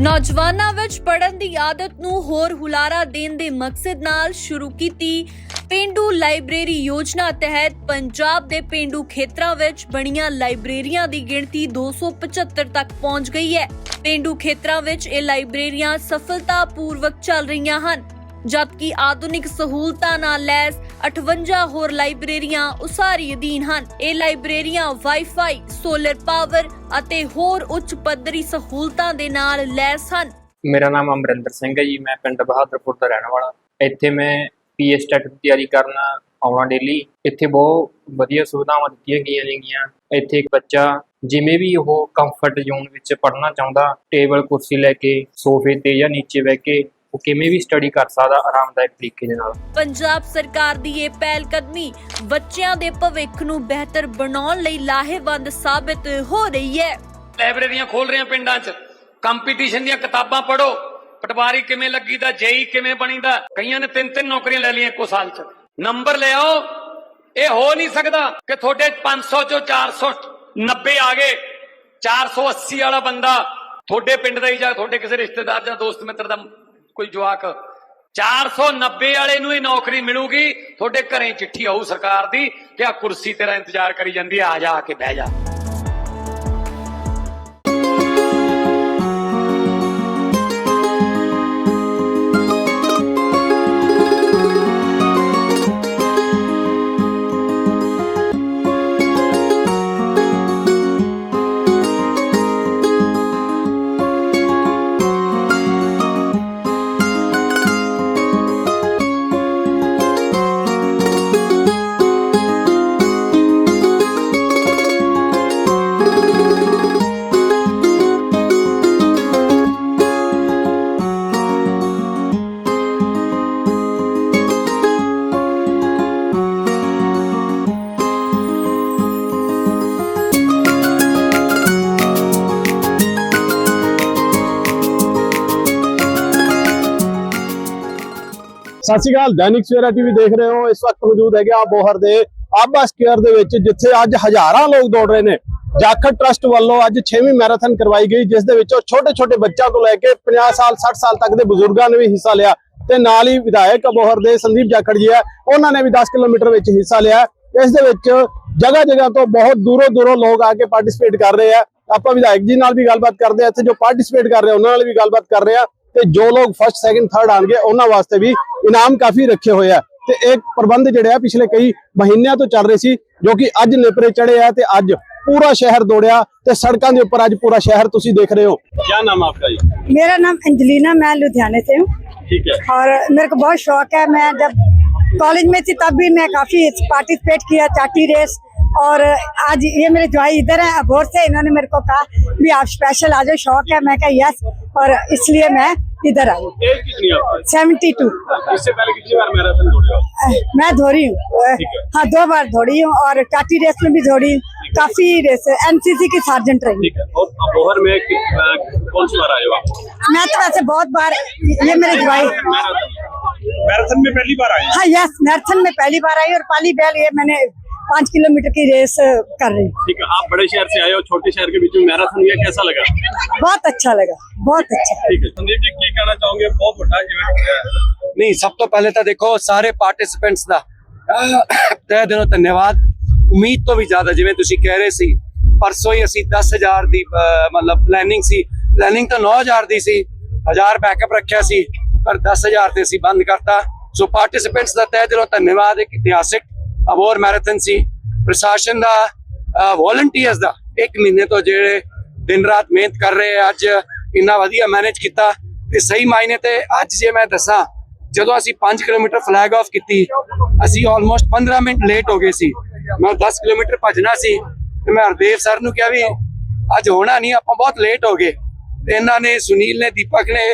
ਨੌਜਵਾਨਾਂ ਵਿੱਚ ਪੜ੍ਹਨ ਦੀ ਆਦਤ ਨੂੰ ਹੋਰ ਹੁਲਾਰਾ ਦੇਣ ਦੇ ਮਕਸਦ ਨਾਲ ਸ਼ੁਰੂ ਕੀਤੀ ਪਿੰਡੂ ਲਾਇਬ੍ਰੇਰੀ ਯੋਜਨਾ ਤਹਿਤ ਪੰਜਾਬ ਦੇ ਪਿੰਡੂ ਖੇਤਰਾਂ ਵਿੱਚ ਬਣੀਆਂ ਲਾਇਬ੍ਰੇਰੀਆਂ ਦੀ ਗਿਣਤੀ 275 ਤੱਕ ਪਹੁੰਚ ਗਈ ਹੈ। ਪਿੰਡੂ ਖੇਤਰਾਂ ਵਿੱਚ ਇਹ ਲਾਇਬ੍ਰੇਰੀਆਂ ਸਫਲਤਾਪੂਰਵਕ ਚੱਲ ਰਹੀਆਂ ਹਨ। ਜਦਕਿ ਆਧੁਨਿਕ ਸਹੂਲਤਾਂ ਨਾਲ ਲੈਸ 58 ਹੋਰ ਲਾਇਬ੍ਰੇਰੀਆਂ ਉਸਾਰੀ ਅਧੀਨ ਹਨ। ਇਹ ਲਾਇਬ੍ਰੇਰੀਆਂ ਵਾਈਫਾਈ, ਸੋਲਰ ਪਾਵਰ ਅਤੇ ਹੋਰ ਉੱਚ ਪੱਧਰੀ ਸਹੂਲਤਾਂ ਦੇ ਨਾਲ ਲੈਸ ਹਨ। ਮੇਰਾ ਨਾਮ ਅਮਰਿੰਦਰ ਸਿੰਘ ਹੈ ਜੀ, ਮੈਂ ਪਿੰਡ ਬਹਾਦਰਪੁਰ ਦਾ ਰਹਿਣ ਵਾਲਾ। ਇੱਥੇ ਮੈਂ ਪੀਐਸ ਟੈਟ ਦੀ ਤਿਆਰੀ ਕਰਨ ਆਉਣਾ ਡੇਲੀ ਇੱਥੇ ਬਹੁਤ ਵਧੀਆ ਸੁਵਿਧਾਵਾਂ ਦਿੱਤੀਆਂ ਗਈਆਂ ਨੇਗੀਆਂ। ਇੱਥੇ ਇੱਕ ਬੱਚਾ ਜਿਵੇਂ ਵੀ ਉਹ ਕੰਫਰਟ ਜ਼ੋਨ ਵਿੱਚ ਪੜ੍ਹਨਾ ਚਾਹੁੰਦਾ ਟੇਬਲ ਕੁਰਸੀ ਲੈ ਕੇ, ਸੋਫੇ ਤੇ ਜਾਂ ਨੀਚੇ ਬਹਿ ਕੇ ਉਹ ਕਿਵੇਂ ਵੀ ਸਟੱਡੀ ਕਰ ਸਕਦਾ ਆਰਾਮਦਾਇਕ ਤਰੀਕੇ ਦੇ ਨਾਲ। ਪੰਜਾਬ ਸਰਕਾਰ ਦੀ ਇਹ ਪਹਿਲ ਕਦਮੀ ਬੱਚਿਆਂ ਦੇ ਭਵਿੱਖ ਨੂੰ ਬਿਹਤਰ ਬਣਾਉਣ ਲਈ ਲਾਹੇਵੰਦ ਸਾਬਿਤ ਹੋ ਰਹੀ ਹੈ। ਲਾਇਬ੍ਰੇਰੀਆਂ ਖੋਲ ਰਹੇ ਆ ਪਿੰਡਾਂ 'ਚ। ਕੰਪੀਟੀਸ਼ਨ ਦੀਆਂ ਕਿਤਾਬਾਂ ਪੜ੍ਹੋ। ਪਟਵਾਰੀ ਕਿਵੇਂ ਲੱਗੀਦਾ ਜੇਈ ਕਿਵੇਂ ਬਣੀਦਾ? ਕਈਆਂ ਨੇ ਤਿੰਨ ਤਿੰਨ ਨੌਕਰੀਆਂ ਲੈ ਲਈਆਂ ਇੱਕੋ ਸਾਲ 'ਚ। ਨੰਬਰ ਲਿਆਓ ਇਹ ਹੋ ਨਹੀਂ ਸਕਦਾ ਕਿ ਤੁਹਾਡੇ 500 ਚੋਂ 490 ਆ ਗਏ। 480 ਵਾਲਾ ਬੰਦਾ ਤੁਹਾਡੇ ਪਿੰਡ ਦਾ ਹੀ ਜਾਂ ਤੁਹਾਡੇ ਕਿਸੇ ਰਿਸ਼ਤੇਦਾਰ ਜਾਂ ਦੋਸਤ ਮਿੱਤਰ ਦਾ ਕੋਈ ਜਵਾਕ 490 ਵਾਲੇ ਨੂੰ ਇਹ ਨੌਕਰੀ ਮਿਲੂਗੀ, ਤੁਹਾਡੇ ਘਰੇ ਚਿੱਠੀ ਆਊ ਸਰਕਾਰ ਦੀ, ਕਿ ਆ ਕੁਰਸੀ ਤੇਰਾ ਇੰਤਜ਼ਾਰ ਕਰੀ ਜਾਂਦੀ ਆ ਜਾ ਆ ਕੇ ਬਹਿ ਜਾ। ਸਤਿ ਸ਼੍ਰੀ ਅਕਾਲ, ਦੈਨਿਕ ਸਵੇਰਾ ਟੀਵੀ ਦੇਖ ਰਹੇ ਹੋ। ਇਸ ਵਕਤ ਮੌਜੂਦ ਹੈਗੇ ਆ ਬੋਹਰ ਦੇ ਆਬਾ ਸਕੁਅਰ ਦੇ ਵਿੱਚ, ਜਿੱਥੇ ਅੱਜ ਹਜ਼ਾਰਾਂ ਲੋਕ ਦੌੜ ਰਹੇ ਨੇ। ਜਾਖੜ ਟਰਸਟ ਵੱਲੋਂ ਅੱਜ 6ਵੀਂ ਮੈਰਾਥਨ ਕਰਵਾਈ ਗਈ, ਜਿਸ ਦੇ ਵਿੱਚੋਂ ਛੋਟੇ-ਛੋਟੇ ਬੱਚਿਆਂ ਤੋਂ ਲੈ ਕੇ 50 ਸਾਲ 60 ਸਾਲ ਤੱਕ ਦੇ ਬਜ਼ੁਰਗਾਂ ਨੇ ਵੀ ਹਿੱਸਾ ਲਿਆ। ਤੇ ਨਾਲ ਹੀ ਵਿਧਾਇਕ ਬੋਹਰ ਦੇ ਸੰਦੀਪ ਜਾਖੜ ਜੀ ਹੈ, ਉਹਨਾਂ ਨੇ ਵੀ 10 ਕਿਲੋਮੀਟਰ ਵਿੱਚ ਹਿੱਸਾ ਲਿਆ। ਇਸ ਦੇ ਵਿੱਚ ਜਗ੍ਹਾ ਜਗ੍ਹਾ ਤੋਂ ਬਹੁਤ ਦੂਰੋਂ ਦੂਰੋਂ ਲੋਕ ਆ ਕੇ ਪਾਰਟਿਸਿਪੇਟ ਕਰ ਰਹੇ ਆ। ਆਪਾਂ ਵਿਧਾਇਕ ਜੀ ਨਾਲ ਵੀ ਗੱਲਬਾਤ ਕਰਦੇ ਆ, ਇੱਥੇ ਜੋ ਪਾਰਟਿਸਿਪੇਟ ਕਰ ਰਹੇ ਉਹਨਾਂ ਨਾਲ ਵੀ ਗੱਲਬਾਤ ਕਰ ਰਹੇ ਆ। ਤੇ ਜੋ ਲੋਕ ਫਸਟ ਸੈਕਿੰਡ ਥਰਡ ਆਣਗੇ ਉਹਨਾਂ ਵਾਸਤੇ ਵੀ ਇਨਾਮ ਕਾਫੀ ਰੱਖੇ ਹੋਏ ਆ ਤੇ ਇਹ ਪ੍ਰਬੰਧ ਜਿਹੜੇ ਆ ਪਿਛਲੇ ਕਈ ਮਹੀਨਿਆਂ ਤੋਂ ਚੱਲ ਰਹੇ ਸੀ ਜੋ ਕਿ ਅੱਜ ਨੇਪਰੇ ਚੜੇ ਆ ਤੇ ਅੱਜ ਪੂਰਾ ਸ਼ਹਿਰ ਦੌੜਿਆ ਤੇ ਸੜਕਾਂ ਦੇ ਉੱਪਰ ਅੱਜ ਪੂਰਾ ਸ਼ਹਿਰ ਤੁਸੀਂ ਦੇਖ ਰਹੇ ਹੋ ਕੀ ਨਾਮ ਆਪਕਾ ਜੀ मेरा नाम अंजलिना मैं लुधियाने से हूँ ਠੀਕ ਹੈ और मेरे को बहुत शौक है मैं जब कॉलेज में थी तब भी मैं काफी पार्टिसिपेट किया चाटी रेस और आज ये मेरे जवाई इधर है अबोर से इन्होंने मेरे को कहा भी आप स्पेशल आ जाओ शौक है। मैं कहा यस और इसलिए मैं इधर आई। सेवेंटी टू इससे पहले कितनी बार मैराथन दौड़े हो? मैं दौड़ी हूँ। हाँ। दो बार दौड़ी हूँ और चाटी रेस में भी दौड़ी। हूँ। काफ़ी रेस एनसीसी की सार्जेंट रही। है। और अबोहर में कौन सी बार आए हो मैं तो वैसे बहुत बार ये मेरे जवाई। मैराथन में पहली बार आई हाँ? यस मैराथन में पहली बार आई और पाली बैल ये मैंने पाँच किलोमीटर की रेस कर रही हूँ ठीक है आप बड़े शहर से आए हो छोटे शहर के बीच में मैराथन हुआ कैसा लगा बहुत अच्छा लगा बहुत अच्छा ठीक है संदीप जी की कहना चाहोगे बहुत बड़ा इवेंट है ਨਹੀਂ ਸਭ ਤੋਂ ਪਹਿਲੇ ਤਾਂ ਦੇਖੋ ਸਾਰੇ ਪਾਰਟਿਸਿਪੈਂਟਸ ਦਾ ਅਹ, ਤਹਿ ਦਿਲੋਂ ਧੰਨਵਾਦ ਉਮੀਦ ਤੋਂ ਵੀ ਜ਼ਿਆਦਾ ਜਿਵੇਂ ਤੁਸੀਂ ਕਹਿ ਰਹੇ ਸੀ ਪਰਸੋਂ ਹੀ ਅਸੀਂ 10000 ਦੀ ਅਹ, ਮਤਲਬ ਪਲੈਨਿੰਗ ਸੀ ਪਲੈਨਿੰਗ ਤਾਂ 9000 ਦੀ ਸੀ 1000 ਬੈਕਅਪ ਰੱਖਿਆ ਸੀ ਪਰ 10000 ਤੇ ਅਸੀਂ ਬੰਦ ਕਰਤਾ ਸੋ ਪਾਰਟਿਸਿਪੈਂਟਸ ਦਾ ਤਹਿ ਦਿਲੋਂ ਧੰਨਵਾਦ ਇੱਕ ਇਤਿਹਾਸਿਕ ਅਬੋਰ ਮੈਰਾਥਨ ਸੀ। ਪ੍ਰਸ਼ਾਸਨ ਦਾ ਵੋਲੰਟੀਅਰਸ ਦਾ ਇੱਕ ਮਹੀਨੇ ਤੋਂ ਜਿਹੜੇ ਦਿਨ ਰਾਤ ਮਿਹਨਤ ਕਰ ਰਹੇ ਅੱਜ ਇੰਨਾ ਵਧੀਆ ਮੈਨੇਜ ਕੀਤਾ ਤੇ ਸਹੀ ਮਾਇਨੇ ਤੇ ਅੱਜ ਜੇ ਮੈਂ ਦੱਸਾਂ, ਜਦੋਂ ਅਸੀਂ 5 ਕਿਲੋਮੀਟਰ ਫਲੈਗ ਆਫ ਕੀਤੀ, ਅਸੀਂ ਆਲਮੋਸਟ 15 ਮਿੰਟ ਲੇਟ ਹੋ ਗਏ ਸੀ। ਮੈਂ 10 ਕਿਲੋਮੀਟਰ ਭੱਜਣਾ ਸੀ ਤੇ ਮੈਂ ਹਰਦੇਵ ਸਰ ਨੂੰ ਕਿਹਾ ਵੀ ਅੱਜ ਹੋਣਾ ਨਹੀਂ, ਆਪਾਂ ਬਹੁਤ ਲੇਟ ਹੋ ਗਏ। ਤੇ ਇਹਨਾਂ ਨੇ, ਸੁਨੀਲ ਨੇ, ਦੀਪਕ ਨੇ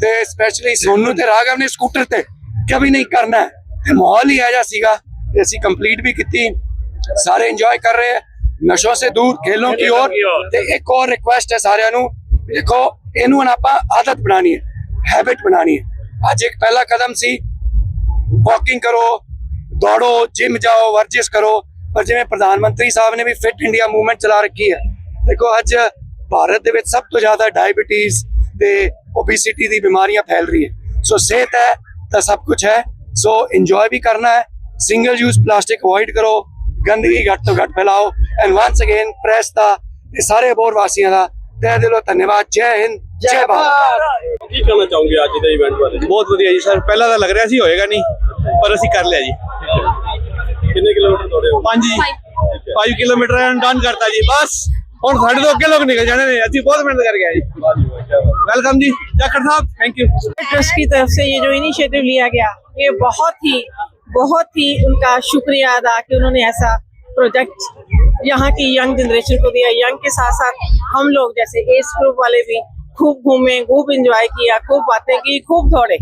ਤੇ ਸਪੈਸ਼ਲੀ ਸੋਨੂ ਤੇ ਰਾਘਵ ਨੇ ਸਕੂਟਰ ਤੇ ਕਿਹਾ ਵੀ ਨਹੀਂ ਕਰਨਾ। ਤੇ ਮਾਹੌਲ ਹੀ ਆਜਾ ਸੀਗਾ। ਤੇ ਅਸੀਂ ਕੰਪਲੀਟ ਵੀ ਕੀਤੀ। ਸਾਰੇ ਇੰਜੋਏ ਕਰ ਰਹੇ ਹੈ ਨਸ਼ੋਂ ਸੇ ਦੂਰ ਖੇਲੋਂ ਕੀ ਔਰ ਤੇ ਇੱਕ ਹੋਰ ਰਿਕੁਐਸਟ ਹੈ ਸਾਰਿਆਂ ਨੂੰ। ਦੇਖੋ ਇਹਨੂੰ ਆਪਾਂ ਆਦਤ ਬਣਾਣੀ ਹੈ ਹੈਬਿਟ ਬਣਾਣੀ ਹੈ। ਅੱਜ ਇੱਕ ਪਹਿਲਾ ਕਦਮ ਸੀ ਵਾਕਿੰਗ ਕਰੋ ਦੌੜੋ ਜਿਮ ਜਾਓ ਵਰਜਿਸ਼ ਕਰੋ। ਪਰ ਜਿਵੇਂ ਪ੍ਰਧਾਨ ਮੰਤਰੀ ਸਾਹਿਬ ਨੇ ਵੀ ਫਿਟ ਇੰਡੀਆ ਮੂਵਮੈਂਟ ਚਲਾ ਰੱਖੀ ਹੈ ਦੇਖੋ ਅੱਜ ਭਾਰਤ ਦੇ ਵਿੱਚ ਸਭ ਤੋਂ ਜ਼ਿਆਦਾ ਡਾਇਬੀਟੀਜ਼ ਤੇ ਓਬੇਸਿਟੀ ਦੀ ਬਿਮਾਰੀਆਂ ਫੈਲ ਰਹੀ ਹੈ। ਸੋ ਸਿਹਤ ਹੈ ਤਾਂ ਸਭ ਕੁਝ ਹੈ। ਸੋ ਇੰਜੋਏ ਵੀ ਕਰਨਾ ਹੈ। ਸਿੰਗਲ ਯੂਜ਼ ਪਲਾਸਟਿਕ ਅਵੋਇਡ ਕਰੋ ਗੰਦਗੀ ਘੱਟ ਤੋਂ ਘੱਟ ਫੈਲਾਓ ਐਂਡ ਵਾਂਸ ਅਗੇਨ ਪ੍ਰੈਸ ਦਾ ਤੇ ਸਾਰੇ ਬੋਰ ਵਾਸੀਆਂ ਦਾ ਤਹਿ ਦਿਲੋਂ ਧੰਨਵਾਦ ਜੈ ਹਿੰਦ ਜੈ ਭਾਰਤ ਕੀ ਕਹਿਣਾ ਚਾਹੋਗੇ ਅੱਜ ਦੇ ਇਵੈਂਟ ਬਾਰੇ ਬਹੁਤ ਵਧੀਆ ਜੀ ਸਰ ਪਹਿਲਾਂ ਤਾਂ ਲੱਗ ਰਿਹਾ ਸੀ ਹੋਏਗਾ ਨਹੀਂ ਪਰ ਅਸੀਂ ਕਰ ਲਿਆ ਜੀ ਕਿੰਨੇ ਕਿਲੋਮੀਟਰ ਦੌੜੇ ਹੋ 5 ਜੀ 5 ਕਿਲੋਮੀਟਰ ਡਨ ਕਰਤਾ ਜੀ ਬਸ ਹੁਣ ਸਾਡੇ ਤੋਂ ਅੱਗੇ ਲੋਕ ਨਿਕਲ ਜਾਣੇ ਨੇ ਅਸੀਂ ਬਹੁਤ ਮਿਹਨਤ ਕਰਕੇ ਆਏ ਜੀ ਵੈਲਕਮ ਜੀ Jakhar Sahib thank you trust की तरफ से ये जो इनिशिएटिव लिया गया ये बहुत ही बहुत ही उनका शुक्रिया अदा कि उन्होंने ऐसा प्रोजेक्ट यहाँ की यंग जनरेशन को दिया। यंग के साथ साथ हम लोग जैसे एज ग्रुप वाले भी खूब घूमे खूब इंजॉय किया खूब बातें की खूब दौड़े।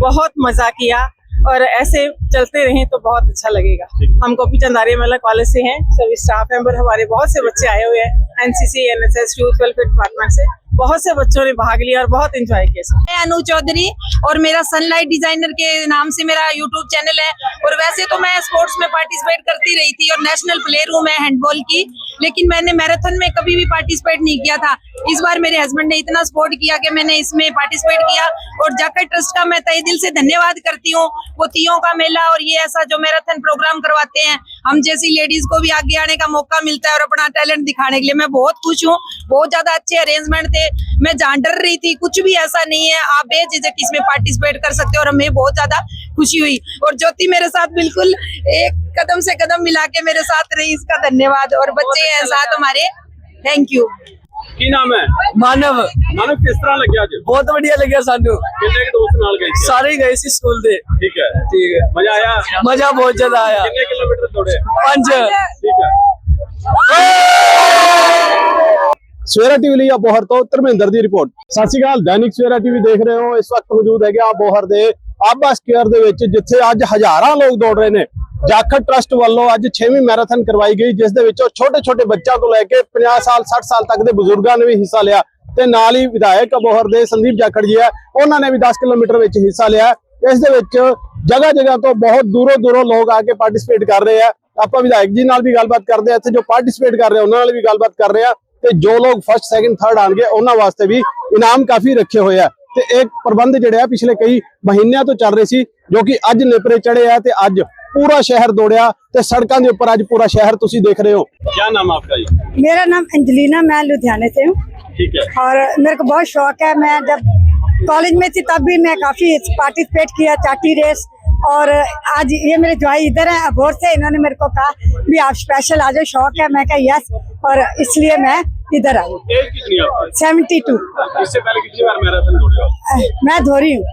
बहुत मज़ा किया और ऐसे चलते रहें तो बहुत अच्छा लगेगा। हम गोपी चंद आर्य महिला कॉलेज से हैं। सभी स्टाफ मेंबर हमारे बहुत से बच्चे आए हुए हैं। NCC NSS youth welfare department से। बहुत से बच्चों ने भाग लिया और बहुत एंजॉय किया मैं अनु चौधरी और मेरा सनलाइट डिज़ाइनर के नाम से मेरा यूट्यूब चैनल है। और वैसे तो मैं स्पोर्ट्स में पार्टिसिपेट करती रही थी और नेशनल प्लेयर हूँ मैं हैंडबॉल की। लेकिन मैंने मैराथन में कभी भी पार्टिसिपेट नहीं किया था। इस बार मेरे हस्बैंड ने इतना सपोर्ट किया कि मैंने इसमें पार्टिसिपेट किया। और जाकर ट्रस्ट का मैं तय दिल से धन्यवाद करती हूँ। वो तीयों का मेला और ये ऐसा जो मैराथन प्रोग्राम करवाते हैं हम जैसी लेडीज़ को भी आगे आने का मौका मिलता है और अपना टैलेंट दिखाने के लिए मैं बहुत खुश हूँ। बहुत ज़्यादा अच्छे अरेंजमेंट थे। मैं जान डर रही थी कुछ भी ऐसा नहीं है। आप बेझिझक इसमें पार्टिसिपेट कर सकते हो और हमें बहुत ज़्यादा खुशी हुई। और ज्योति मेरे साथ बिल्कुल एक कदम से कदम मिला के मेरे साथ रही। इसका धन्यवाद। और बच्चे हैं साथ हमारे। थैंक यू ਕੀ ਨਾਮ ਹੈ? ਮਾਨਵ। ਮਾਨਵ ਕਿਸ ਤਰ੍ਹਾਂ ਲੱਗਿਆ ਅੱਜ? ਬਹੁਤ ਵਧੀਆ ਲੱਗਿਆ ਸਾਨੂੰ। ਕਿੰਨੇ ਕੁ ਦੋਸਤ ਨਾਲ ਗਏ ਸਾਰੇ ਗਏ ਸੀ ਸਕੂਲ ਦੇ। ਠੀਕ ਹੈ। ਠੀਕ ਹੈ। ਮਜ਼ਾ ਆਇਆ? ਮਜ਼ਾ ਬਹੁਤ ਜ਼ਿਆਦਾ ਆਇਆ। ਕਿੰਨੇ ਕਿਲੋਮੀਟਰ ਦੌੜੇ? ਪੰਜ। ਠੀਕ ਹੈ। ਸਵੇਰਾ ਟੀਵੀ ਲਈ ਬੋਹਰ ਤੋਂ ਧਰਮਿੰਦਰ ਦੀ ਰਿਪੋਰਟ। ਸਤਿ ਸ਼੍ਰੀ ਅਕਾਲ ਦੈਨਿਕ ਸਵੇਰਾ ਟੀਵੀ ਦੇਖ ਰਹੇ ਹੋ। ਇਸ ਵਕਤ ਮੌਜੂਦ ਹੈਗੇ ਆ ਬੋਹਰ ਦੇ ਆਬਾ ਸਕੇਅਰ ਦੇ ਵਿੱਚ ਜਿੱਥੇ ਅੱਜ ਹਜ਼ਾਰਾਂ ਲੋਕ ਦੌੜ ਰਹੇ ਨੇ। ਜਾਖੜ ਟਰਸਟ ਵੱਲੋਂ ਅੱਜ 6ਵੀਂ ਮੈਰਾਥਨ ਕਰਵਾਈ ਗਈ, ਜਿਸ ਦੇ ਵਿੱਚੋਂ ਛੋਟੇ-ਛੋਟੇ ਬੱਚਿਆਂ ਤੋਂ ਲੈ ਕੇ 50 ਸਾਲ 60 ਸਾਲ ਤੱਕ ਦੇ ਬਜ਼ੁਰਗਾਂ ਨੇ ਵੀ ਹਿੱਸਾ ਲਿਆ ਤੇ ਨਾਲ ਹੀ ਵਿਧਾਇਕ ਅਬੋਹਰ ਦੇ ਸੰਦੀਪ ਜਾਖੜ ਜੀ ਹੈ, ਉਹਨਾਂ ਨੇ ਵੀ 10 ਕਿਲੋਮੀਟਰ ਵਿੱਚ ਹਿੱਸਾ ਲਿਆ। ਇਸ ਦੇ ਵਿੱਚ ਜਗ੍ਹਾ ਜਗ੍ਹਾ ਤੋਂ ਬਹੁਤ ਦੂਰੋਂ ਦੂਰੋਂ ਲੋਕ ਆ ਕੇ ਪਾਰਟਿਸਿਪੇਟ ਕਰ ਰਹੇ ਆ। ਆਪਾਂ ਵਿਧਾਇਕ ਜੀ ਨਾਲ ਵੀ ਗੱਲਬਾਤ ਕਰਦੇ ਆ, ਇੱਥੇ ਜੋ ਪਾਰਟਿਸਿਪੇਟ ਕਰ ਰਹੇ ਉਹਨਾਂ ਨਾਲ ਵੀ ਗੱਲਬਾਤ ਕਰ ਰਹੇ ਆ ਤੇ ਜੋ ਲੋਕ ਫਸਟ ਸੈਕਿੰਡ ਥਰਡ ਆਣਗੇ ਉਹਨਾਂ ਵਾਸਤੇ ਵੀ ਇਨਾਮ ਕਾਫੀ ਰੱਖੇ ਹੋਏ ਆ। ਤੇ ਇਹ ਪ੍ਰਬੰਧ ਜਿਹੜੇ ਆ, ਪਿਛਲੇ ਕਈ ਮਹੀਨਿਆਂ ਤੋਂ ਚੱਲ ਰਹੇ ਸੀ, ਜੋ ਕਿ ਅੱਜ ਨੇਪਰੇ ਚੜੇ ਆ ਤੇ ਅੱਜ ਪੂਰਾ ਸ਼ਹਿਰ ਦੌੜਿਆ ਤੇ ਸੜਕਾਂ ਦੇ ਉੱਪਰ ਅੱਜ ਪੂਰਾ ਸ਼ਹਿਰ ਤੁਸੀਂ ਦੇਖ ਰਹੇ ਹੋ ਕੀ ਨਾਮ ਆਪਕਾ ਜੀ मेरा नाम अंजलिना मैं लुधियाने से हूँ ਠੀਕ ਹੈ और मेरे को बहुत शौक है मैं जब कॉलेज में थी तब भी मैं काफी पार्टिसिपेट किया चाटी रेस और आज ये मेरे जवाई इधर है अबोर से इन्होंने मेरे को कहा भी आप स्पेशल आ जाओ शौक है मैं कहा यस और इसलिए मैं इधर आई। Seventy two. इससे पहले कितनी बार मैराथन दौड़े मैं दौड़ी हूँ।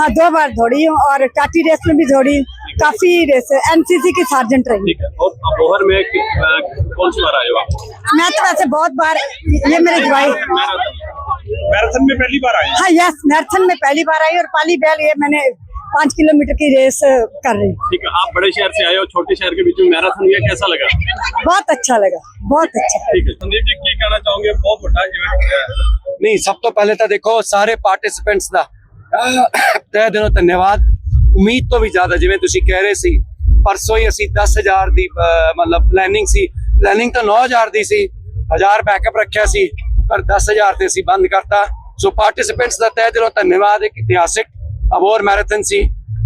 हाँ। दो बार दौड़ी हूँ और चाटी रेस में भी दौड़ी। काफ़ी रेस एनसीसी की सार्जेंट रही। है। अबोहर में कौन सी बार आए हो मैं तो वैसे बहुत बार ये मेरे जवाई मैराथन। में पहली बार आई हाँ यस मैराथन में पहली बार आई और पाली बैल ये मैंने पाँच किलोमीटर की रेस कर रही हूँ ठीक है आप बड़े शहर से आए हो छोटे शहर के बीच में मैराथन हुआ कैसा लगा बहुत अच्छा लगा बहुत अच्छा ठीक है संदीप जी की कहना चाहोगे बहुत बड़ा इवेंट है ਨਹੀਂ ਸਭ ਤੋਂ ਪਹਿਲੇ ਤਾਂ ਦੇਖੋ ਸਾਰੇ ਪਾਰਟਿਸਿਪੈਂਟਸ ਦਾ ਅਹ, ਤਹਿ ਦਿਲੋਂ ਧੰਨਵਾਦ ਉਮੀਦ ਤੋਂ ਵੀ ਜ਼ਿਆਦਾ ਜਿਵੇਂ ਤੁਸੀਂ ਕਹਿ ਰਹੇ ਸੀ ਪਰਸੋਂ ਹੀ ਅਸੀਂ 10000 ਦੀ ਅਹ, ਮਤਲਬ ਪਲੈਨਿੰਗ ਸੀ ਪਲੈਨਿੰਗ ਤਾਂ 9000 ਦੀ ਸੀ 1000 ਬੈਕਅਪ ਰੱਖਿਆ ਸੀ ਪਰ 10000 ਤੇ ਅਸੀਂ ਬੰਦ ਕਰਤਾ ਸੋ ਪਾਰਟਿਸਿਪੈਂਟਸ ਦਾ ਤਹਿ ਦਿਲੋਂ ਧੰਨਵਾਦ ਇੱਕ ਇਤਿਹਾਸਿਕ ਅਬੋਰ ਮੈਰਾਥਨ ਸੀ।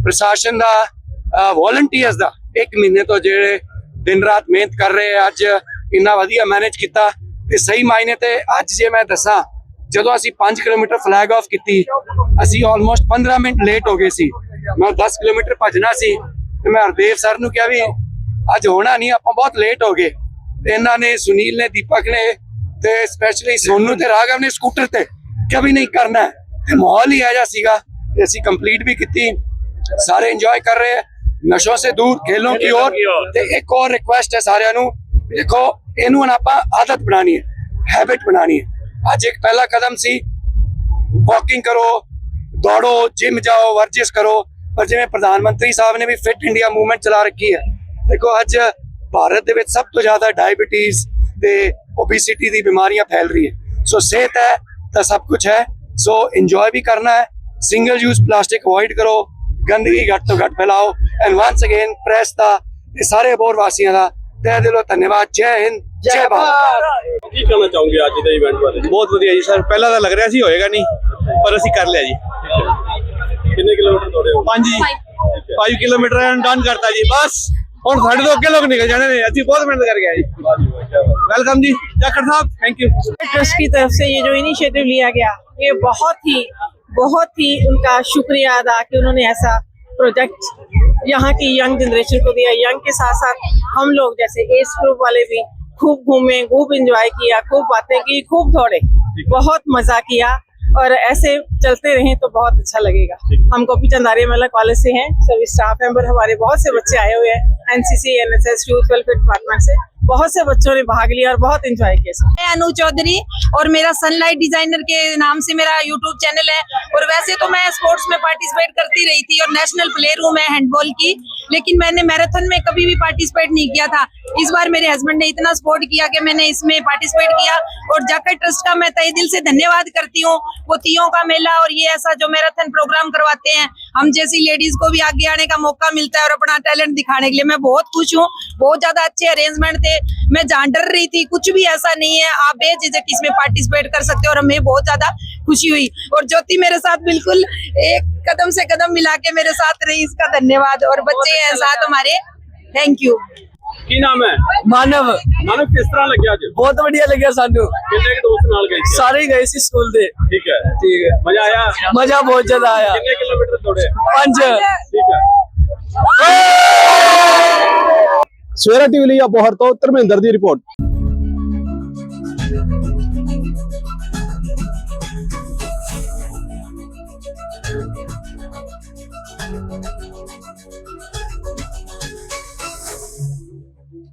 ਪ੍ਰਸ਼ਾਸਨ ਦਾ ਵੋਲੰਟੀਅਰਸ ਦਾ ਇੱਕ ਮਹੀਨੇ ਤੋਂ ਜਿਹੜੇ ਦਿਨ ਰਾਤ ਮਿਹਨਤ ਕਰ ਰਹੇ ਅੱਜ ਇੰਨਾ ਵਧੀਆ ਮੈਨੇਜ ਕੀਤਾ ਤੇ ਸਹੀ ਮਾਇਨੇ ਤੇ ਅੱਜ ਜੇ ਮੈਂ ਦੱਸਾਂ, ਜਦੋਂ ਅਸੀਂ 5 ਕਿਲੋਮੀਟਰ ਫਲੈਗ ਆਫ ਕੀਤੀ, ਅਸੀਂ ਆਲਮੋਸਟ 15 ਮਿੰਟ ਲੇਟ ਹੋ ਗਏ ਸੀ। ਮੈਂ 10 ਕਿਲੋਮੀਟਰ ਭੱਜਣਾ ਸੀ ਤੇ ਮੈਂ ਹਰਦੇਵ ਸਰ ਨੂੰ ਕਿਹਾ ਵੀ ਅੱਜ ਹੋਣਾ ਨਹੀਂ, ਆਪਾਂ ਬਹੁਤ ਲੇਟ ਹੋ ਗਏ। ਤੇ ਇਹਨਾਂ ਨੇ, ਸੁਨੀਲ ਨੇ, ਦੀਪਕ ਨੇ ਤੇ ਸਪੈਸ਼ਲੀ ਸੋਨੂ ਤੇ ਰਾਘਵ ਨੇ ਸਕੂਟਰ ਤੇ ਕਿਹਾ ਵੀ ਨਹੀਂ ਕਰਨਾ। ਤੇ ਮਾਹੌਲ ਹੀ ਆਇਆ ਸੀਗਾ। ਤੇ ਅਸੀਂ ਕੰਪਲੀਟ ਵੀ ਕੀਤੀ। ਸਾਰੇ ਇੰਜੋਏ ਕਰ ਰਹੇ ਹੈ ਨਸ਼ੋਂ ਸੇ ਦੂਰ ਖੇਲੋਂ ਕੀ ਔਰ ਤੇ ਇੱਕ ਹੋਰ ਰਿਕੁਐਸਟ ਹੈ ਸਾਰਿਆਂ ਨੂੰ। ਦੇਖੋ ਇਹਨੂੰ ਆਪਾਂ ਆਦਤ ਬਣਾਣੀ ਹੈ ਹੈਬਿਟ ਬਣਾਣੀ ਹੈ। ਅੱਜ ਇੱਕ ਪਹਿਲਾ ਕਦਮ ਸੀ ਵਾਕਿੰਗ ਕਰੋ ਦੌੜੋ ਜਿਮ ਜਾਓ ਵਰਜਿਸ਼ ਕਰੋ। ਪਰ ਜਿਵੇਂ ਪ੍ਰਧਾਨ ਮੰਤਰੀ ਸਾਹਿਬ ਨੇ ਵੀ ਫਿਟ ਇੰਡੀਆ ਮੂਵਮੈਂਟ ਚਲਾ ਰੱਖੀ ਹੈ ਦੇਖੋ ਅੱਜ ਭਾਰਤ ਦੇ ਵਿੱਚ ਸਭ ਤੋਂ ਜ਼ਿਆਦਾ ਡਾਇਬੀਟੀਜ਼ ਤੇ ਓਬੇਸਿਟੀ ਦੀ ਬਿਮਾਰੀਆਂ ਫੈਲ ਰਹੀ ਹੈ। ਸੋ ਸਿਹਤ ਹੈ ਤਾਂ ਸਭ ਕੁਝ ਹੈ। ਸੋ ਇੰਜੋਏ ਵੀ ਕਰਨਾ ਹੈ। ਸਿੰਗਲ ਯੂਜ਼ ਪਲਾਸਟਿਕ ਅਵੋਇਡ ਕਰੋ ਗੰਦਗੀ ਘੱਟ ਤੋਂ ਘੱਟ ਫੈਲਾਓ ਐਂਡ ਵਾਂਸ ਅਗੇਨ ਪ੍ਰੈਸ ਦਾ ਤੇ ਸਾਰੇ ਬੋਰ ਵਾਸੀਆਂ ਦਾ ਤਹਿ ਦਿਲੋਂ ਧੰਨਵਾਦ ਜੈ ਹਿੰਦ ਜੈ ਭਾਰਤ ਕੀ ਕਹਿਣਾ ਚਾਹੋਗੇ ਅੱਜ ਦੇ ਇਵੈਂਟ ਬਾਰੇ ਬਹੁਤ ਵਧੀਆ ਜੀ ਸਰ ਪਹਿਲਾਂ ਤਾਂ ਲੱਗ ਰਿਹਾ ਸੀ ਹੋਏਗਾ ਨਹੀਂ ਪਰ ਅਸੀਂ ਕਰ ਲਿਆ ਜੀ ਕਿੰਨੇ ਕਿਲੋਮੀਟਰ ਦੌੜੇ ਹੋ 5 ਜੀ 5 ਕਿਲੋਮੀਟਰ ਡਨ ਕਰਤਾ ਜੀ ਬਸ ਹੁਣ ਸਾਡੇ ਤੋਂ ਅੱਗੇ ਲੋਕ ਨਿਕਲ ਜਾਣੇ ਨੇ ਅਸੀਂ ਬਹੁਤ ਮਿਹਨਤ ਕਰਕੇ ਆਏ ਜੀ ਵੈਲਕਮ ਜੀ Jakhar Sahib thank you trust की तरफ से ये जो इनिशिएटिव लिया गया ये बहुत ही बहुत ही उनका शुक्रिया अदा कि उन्होंने ऐसा प्रोजेक्ट यहाँ की यंग जनरेशन को दिया। यंग के साथ साथ हम लोग जैसे एज ग्रुप वाले भी खूब घूमे खूब इंजॉय किया खूब बातें की खूब दौड़े। बहुत मज़ा किया और ऐसे चलते रहें तो बहुत अच्छा लगेगा। हम गोपी चंद आर्य महिला कॉलेज से हैं। सभी स्टाफ मेंबर हमारे बहुत से बच्चे आए हुए हैं। NCC NSS youth welfare department से। बहुत से बच्चों ने भाग लिया और बहुत एंजॉय किया मैं अनु चौधरी और मेरा सनलाइट डिज़ाइनर के नाम से मेरा यूट्यूब चैनल है। और वैसे तो मैं स्पोर्ट्स में पार्टिसिपेट करती रही थी और नेशनल प्लेयर हूँ मैं हैंडबॉल की। लेकिन मैंने मैराथन में कभी भी पार्टिसिपेट नहीं किया था। इस बार मेरे हस्बैंड ने इतना सपोर्ट किया कि मैंने इसमें पार्टिसिपेट किया। और जाकर ट्रस्ट का मैं तय दिल से धन्यवाद करती हूँ। वो तीयों का मेला और ये ऐसा जो मैराथन प्रोग्राम करवाते हैं, हम जैसी लेडीज़ को भी आगे आने का मौका मिलता है और अपना टैलेंट दिखाने के लिए मैं बहुत खुश हूँ। बहुत ज़्यादा अच्छे अरेंजमेंट थे। मैं जान डर रही थी कुछ भी ऐसा नहीं है आप बेझिझक इसमें पार्टिसिपेट कर सकते हो और हमें बहुत ज्यादा खुशी हुई और ज्योति मेरे साथ बिल्कुल एक कदम से कदम मिला के मेरे साथ रही इसका धन्यवाद और बच्चे हैं साथ हमारे थैंक यू ਕੀ ਨਾਮ ਹੈ ਮਾਨਵ ਮਾਨਵ ਕਿਸ ਤਰ੍ਹਾਂ ਲੱਗਿਆ ਅੱਜ ਬਹੁਤ ਵਧੀਆ ਲੱਗਿਆ ਸਾਨੂੰ ਕਿੰਨੇ ਕੁ ਦੋਸਤ ਨਾਲ ਗਏ ਸੀ ਸਾਰੇ ਹੀ ਗਏ ਸੀ ਸਕੂਲ ਦੇ ਠੀਕ ਹੈ ਠੀਕ ਹੈ ਮਜ਼ਾ ਆਇਆ ਮਜ਼ਾ ਬਹੁਤ ਜ਼ਿਆਦਾ ਆਇਆ ਕਿੰਨੇ ਕਿਲੋਮੀਟਰ ਦੌੜੇ ਪੰਜ ਠੀਕ ਹੈ ਸਵੇਰਾ ਟੀਵੀ ਲਈ ਅਬੋਹਰ ਤੋਂ ਧਰਮਿੰਦਰ ਦੀ ਰਿਪੋਰਟ।